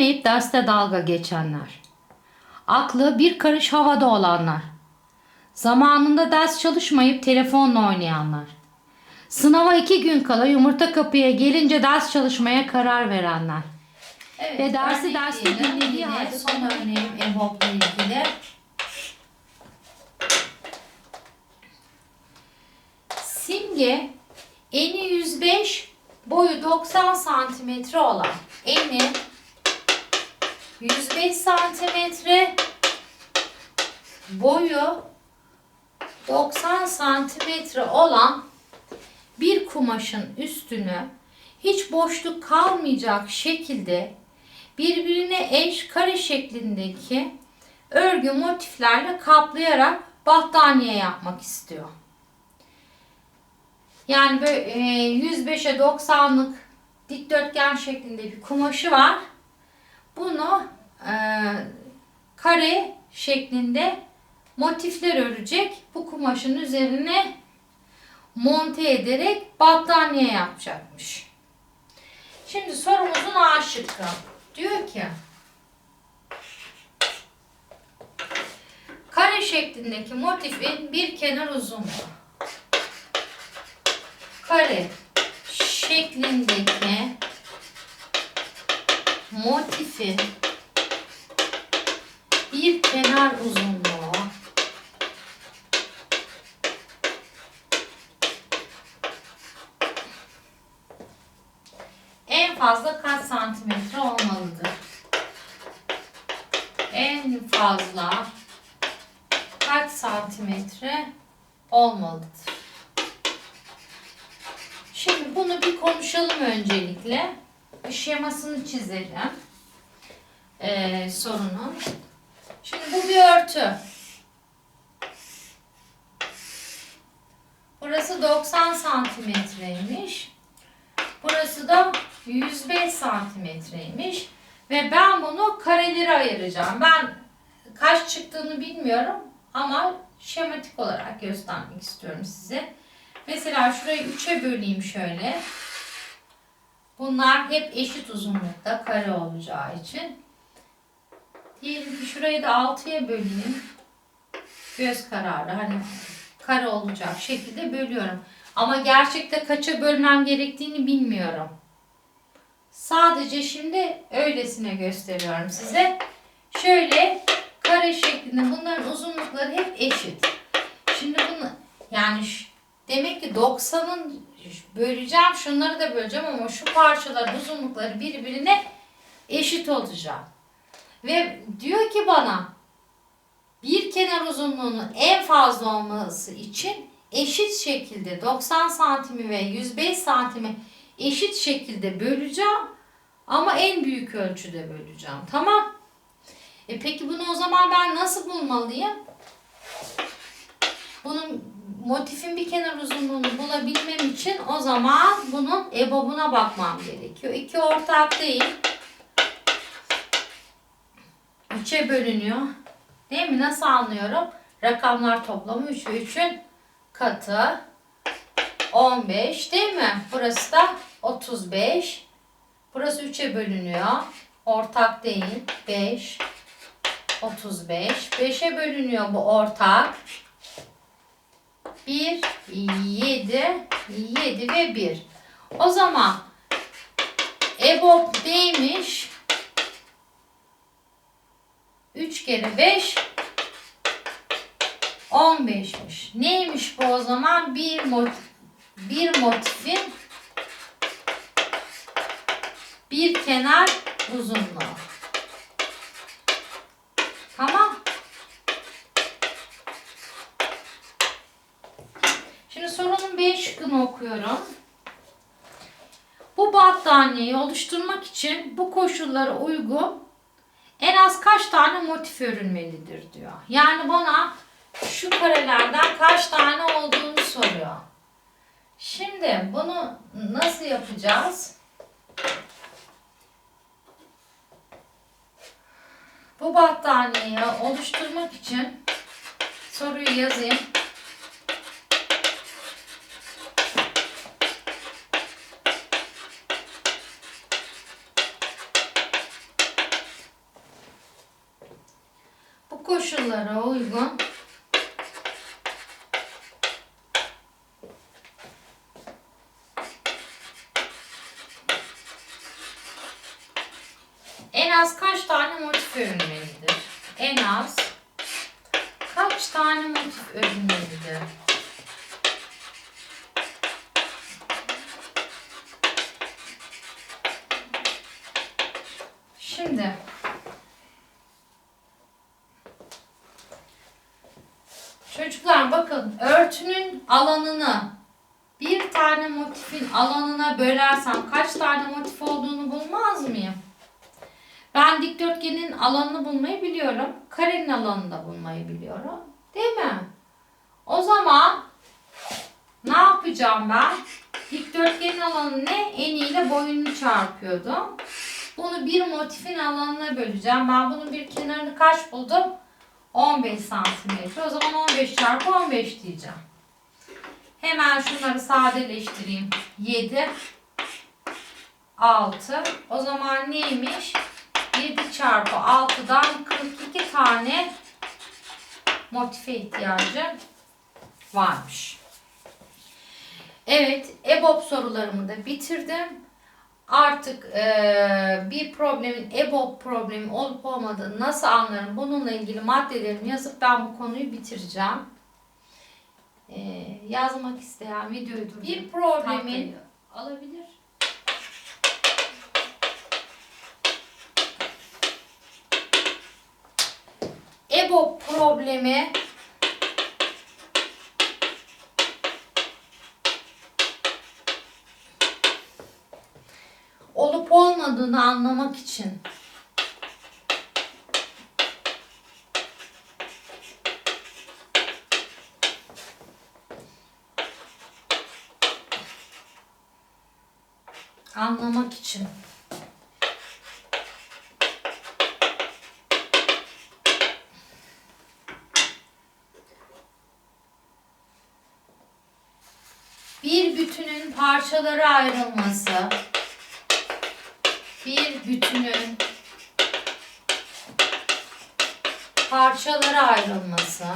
dinlemeyip derste dalga geçenler. Aklı bir karış havada olanlar. Zamanında ders çalışmayıp telefonla oynayanlar. Sınava iki gün kala yumurta kapıya gelince ders çalışmaya karar verenler. Evet, Ve dersi derste dinlediği halde son örneğim EBOB'la ilgili. Simge eni 105 boyu 90 santimetre olan eni 105 santimetre boyu 90 santimetre olan bir kumaşın üstünü hiç boşluk kalmayacak şekilde birbirine eş kare şeklindeki örgü motiflerle kaplayarak battaniye yapmak istiyor. Yani böyle e, 105'e 90'lık dikdörtgen şeklinde bir kumaşı var. Bunu e, kare şeklinde motifler örecek. Bu kumaşın üzerine monte ederek battaniye yapacakmış. Şimdi sorumuzun A şıkkı. Diyor ki kare şeklindeki motifin bir kenar uzunluğu kare şeklindeki motifin bir kenar uzunluğu en fazla kaç santimetre olmalıdır? En fazla kaç santimetre olmalıdır? Şimdi bunu bir konuşalım öncelikle. Şemasını çizelim. Ee, sorunun. Şimdi bu bir örtü. Burası 90 santimetreymiş. Burası da 105 santimetreymiş. Ve ben bunu karelere ayıracağım. Ben kaç çıktığını bilmiyorum ama şematik olarak göstermek istiyorum size. Mesela şurayı 3'e böleyim şöyle. Bunlar hep eşit uzunlukta kare olacağı için. Diyelim ki şurayı da 6'ya böleyim. Göz kararı hani kare olacak şekilde bölüyorum. Ama gerçekte kaça bölmem gerektiğini bilmiyorum. Sadece şimdi öylesine gösteriyorum size. Şöyle kare şeklinde bunların uzunlukları hep eşit. Şimdi bunu yani demek ki 90'ın böleceğim şunları da böleceğim ama şu parçaların uzunlukları birbirine eşit olacak. Ve diyor ki bana bir kenar uzunluğunun en fazla olması için eşit şekilde 90 santimi ve 105 santimi eşit şekilde böleceğim ama en büyük ölçüde böleceğim. Tamam. E peki bunu o zaman ben nasıl bulmalıyım? Bunun motifin bir kenar uzunluğunu bulabilmem için o zaman bunun ebobuna bakmam gerekiyor. İki ortak değil. Üçe bölünüyor. Değil mi? Nasıl anlıyorum? Rakamlar toplamı 3 ve 3'ün katı 15 değil mi? Burası da 35. Burası 3'e bölünüyor. Ortak değil. 5 35. 5'e bölünüyor bu ortak. 1 7 7 ve 1. O zaman EBOB neymiş? 3 kere 5 15'miş. Neymiş bu o zaman? Bir motif, bir motifin bir kenar uzunluğu. Tamam. Şimdi sorunun B şıkkını okuyorum. Bu battaniyeyi oluşturmak için bu koşullara uygun en az kaç tane motif örülmelidir diyor. Yani bana şu karelerden kaç tane olduğunu soruyor. Şimdi bunu nasıl yapacağız? Bu battaniyeyi oluşturmak için soruyu yazayım. Koşullara uygun en az kaç tane motif örülmelidir? En az kaç tane motif örülmelidir? Şimdi Çocuklar bakın örtünün alanını bir tane motifin alanına bölersem kaç tane motif olduğunu bulmaz mıyım? Ben dikdörtgenin alanını bulmayı biliyorum. Karenin alanını da bulmayı biliyorum. Değil mi? O zaman ne yapacağım ben? Dikdörtgenin alanı ne? Eniyle boyunu çarpıyordum. Bunu bir motifin alanına böleceğim. Ben bunun bir kenarını kaç buldum? 15 santimetre. O zaman 15 çarpı 15 diyeceğim. Hemen şunları sadeleştireyim. 7 6 O zaman neymiş? 7 çarpı 6'dan 42 tane motife ihtiyacım varmış. Evet, EBOB sorularımı da bitirdim. Artık eee, bir problemin EBOB problemi olup olmadığını nasıl anlarım? Bununla ilgili maddelerimi yazıp ben bu konuyu bitireceğim. Eee, yazmak isteyen videoyu dur. bir problemin alabilir. EBOB problemi olmadığını anlamak için. Anlamak için. Bir bütünün parçalara ayrılması bütünün parçalara ayrılması.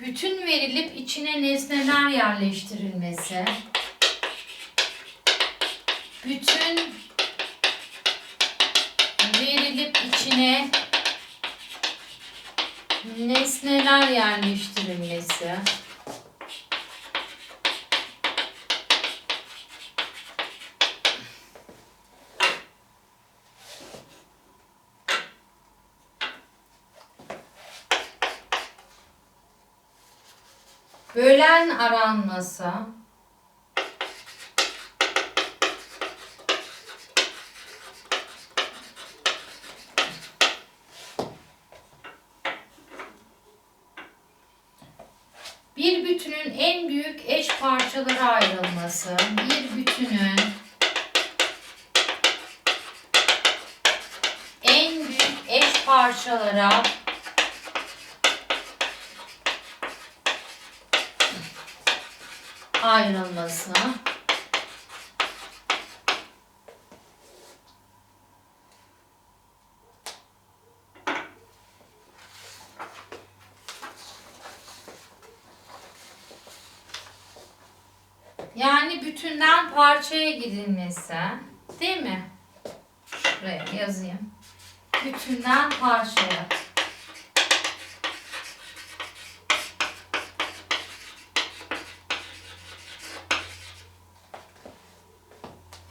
Bütün verilip içine nesneler yerleştirilmesi. Bütün nesneler yerleştirilmesi. Bölen aranması Bir bütünün en büyük eş parçalara ayrılması, bir bütünün en büyük eş parçalara ayrılması. Yani bütünden parçaya gidilmesi. Değil mi? Şuraya yazayım. Bütünden parçaya.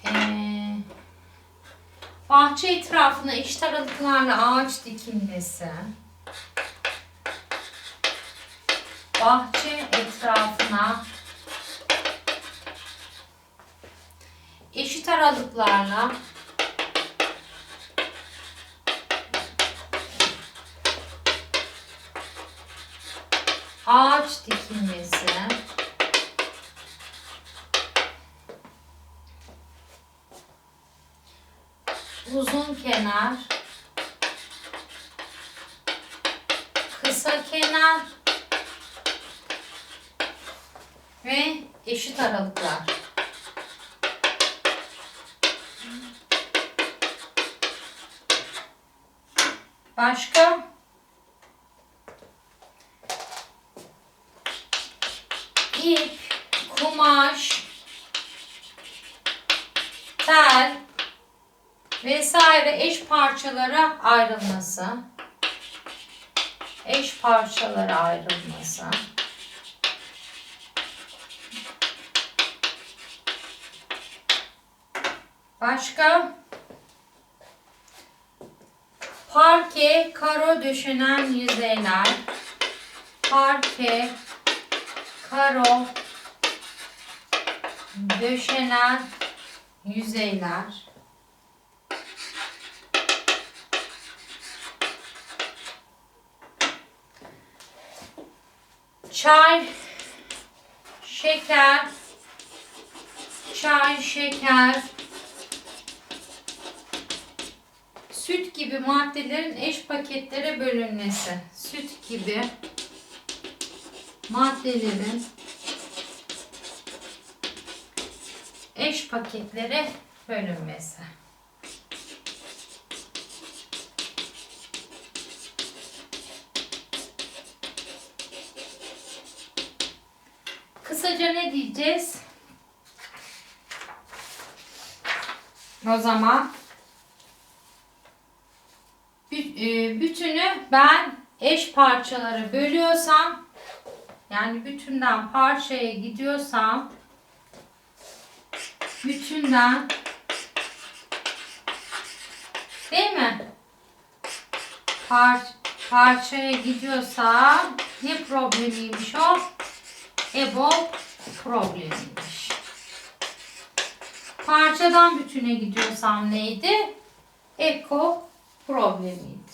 Ee, bahçe etrafına eşit aralıklarla ağaç dikilmesi. Bahçe etrafına eşit aralıklarla ağaç dikilmesi. Uzun kenar. Kısa kenar. Ve eşit aralıklar. Başka? İp, kumaş, tel vesaire eş parçalara ayrılması. Eş parçalara ayrılması. Başka? Parke, karo döşenen yüzeyler. Parke, karo, döşenen yüzeyler. Çay, şeker, çay, şeker, süt gibi maddelerin eş paketlere bölünmesi. Süt gibi maddelerin eş paketlere bölünmesi. Kısaca ne diyeceğiz? O zaman bü- e, bütünü ben eş parçalara bölüyorsam yani bütünden parçaya gidiyorsam bütünden değil mi? Par parçaya gidiyorsam ne problemiymiş o? EBO problemiymiş. Parçadan bütüne gidiyorsam neydi? Eko problemiydi.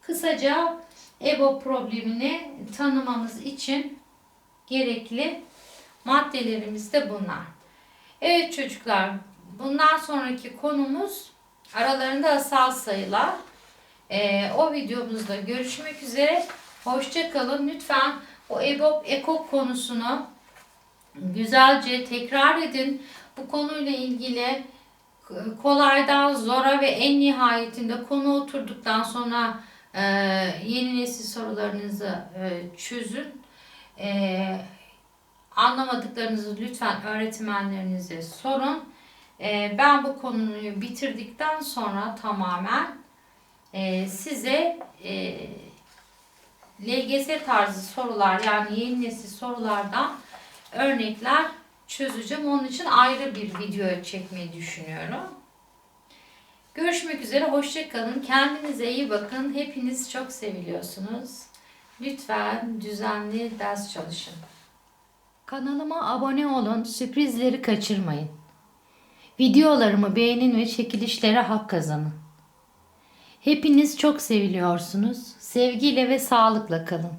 Kısaca EBO problemini tanımamız için gerekli maddelerimiz de bunlar. Evet çocuklar, bundan sonraki konumuz aralarında asal sayılar. Ee, o videomuzda görüşmek üzere. Hoşça kalın. Lütfen o EBOB EKOK konusunu güzelce tekrar edin. Bu konuyla ilgili kolaydan zora ve en nihayetinde konu oturduktan sonra e, yeni nesil sorularınızı e, çözün. E, anlamadıklarınızı lütfen öğretmenlerinize sorun. E, ben bu konuyu bitirdikten sonra tamamen e, size e, LGS tarzı sorular yani yeni nesil sorulardan örnekler çözeceğim. Onun için ayrı bir video çekmeyi düşünüyorum. Görüşmek üzere. Hoşçakalın. Kendinize iyi bakın. Hepiniz çok seviliyorsunuz. Lütfen düzenli ders çalışın. Kanalıma abone olun. Sürprizleri kaçırmayın. Videolarımı beğenin ve çekilişlere hak kazanın. Hepiniz çok seviliyorsunuz. Sevgiyle ve sağlıkla kalın.